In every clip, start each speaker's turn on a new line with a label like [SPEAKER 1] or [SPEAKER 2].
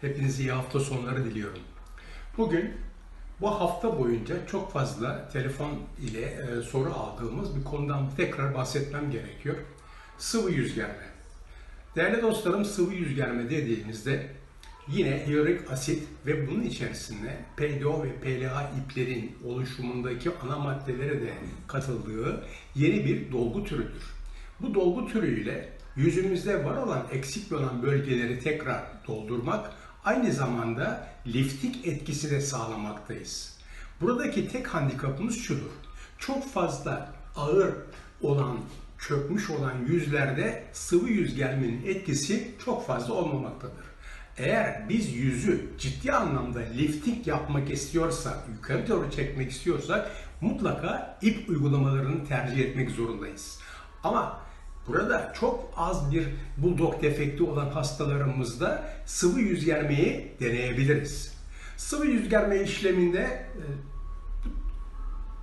[SPEAKER 1] Hepinize iyi hafta sonları diliyorum. Bugün bu hafta boyunca çok fazla telefon ile e, soru aldığımız bir konudan tekrar bahsetmem gerekiyor. Sıvı yüz germe. Değerli dostlarım sıvı yüz germe dediğimizde yine hyaluronik asit ve bunun içerisinde PDO ve PLA iplerin oluşumundaki ana maddelere de katıldığı yeni bir dolgu türüdür. Bu dolgu türüyle yüzümüzde var olan eksik olan bölgeleri tekrar doldurmak aynı zamanda liftik etkisi de sağlamaktayız. Buradaki tek handikapımız şudur. Çok fazla ağır olan, çökmüş olan yüzlerde sıvı yüz gelmenin etkisi çok fazla olmamaktadır. Eğer biz yüzü ciddi anlamda lifting yapmak istiyorsak, yukarı doğru çekmek istiyorsak mutlaka ip uygulamalarını tercih etmek zorundayız. Ama burada çok az bir bulldog defekti olan hastalarımızda sıvı yüz germeyi deneyebiliriz. Sıvı yüz germe işleminde e,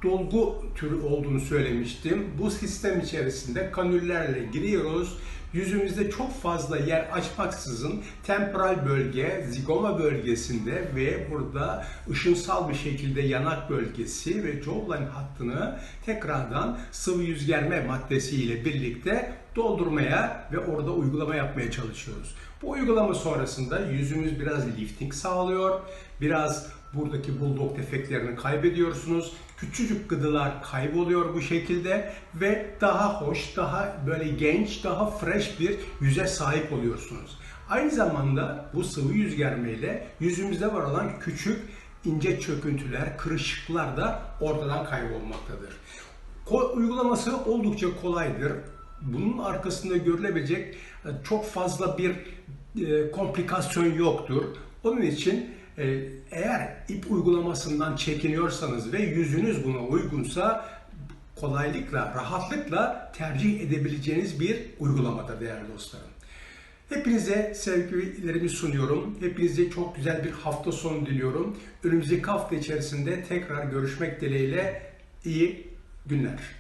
[SPEAKER 1] dolgu türü olduğunu söylemiştim. Bu sistem içerisinde kanüllerle giriyoruz. Yüzümüzde çok fazla yer açmaksızın temporal bölge, zigoma bölgesinde ve burada ışınsal bir şekilde yanak bölgesi ve jawline hattını tekrardan sıvı yüz germe maddesiyle birlikte doldurmaya ve orada uygulama yapmaya çalışıyoruz. Bu uygulama sonrasında yüzümüz biraz lifting sağlıyor, biraz buradaki bulldog defeklerini kaybediyorsunuz. Küçücük gıdılar kayboluyor bu şekilde ve daha hoş, daha böyle genç, daha fresh bir yüze sahip oluyorsunuz. Aynı zamanda bu sıvı yüz germeyle yüzümüzde var olan küçük ince çöküntüler, kırışıklar da ortadan kaybolmaktadır. Uygulaması oldukça kolaydır. Bunun arkasında görülebilecek e, çok fazla bir e, komplikasyon yoktur. Onun için eğer ip uygulamasından çekiniyorsanız ve yüzünüz buna uygunsa kolaylıkla, rahatlıkla tercih edebileceğiniz bir uygulamadır değerli dostlarım. Hepinize sevgilerimi sunuyorum. Hepinize çok güzel bir hafta sonu diliyorum. Önümüzdeki hafta içerisinde tekrar görüşmek dileğiyle iyi günler.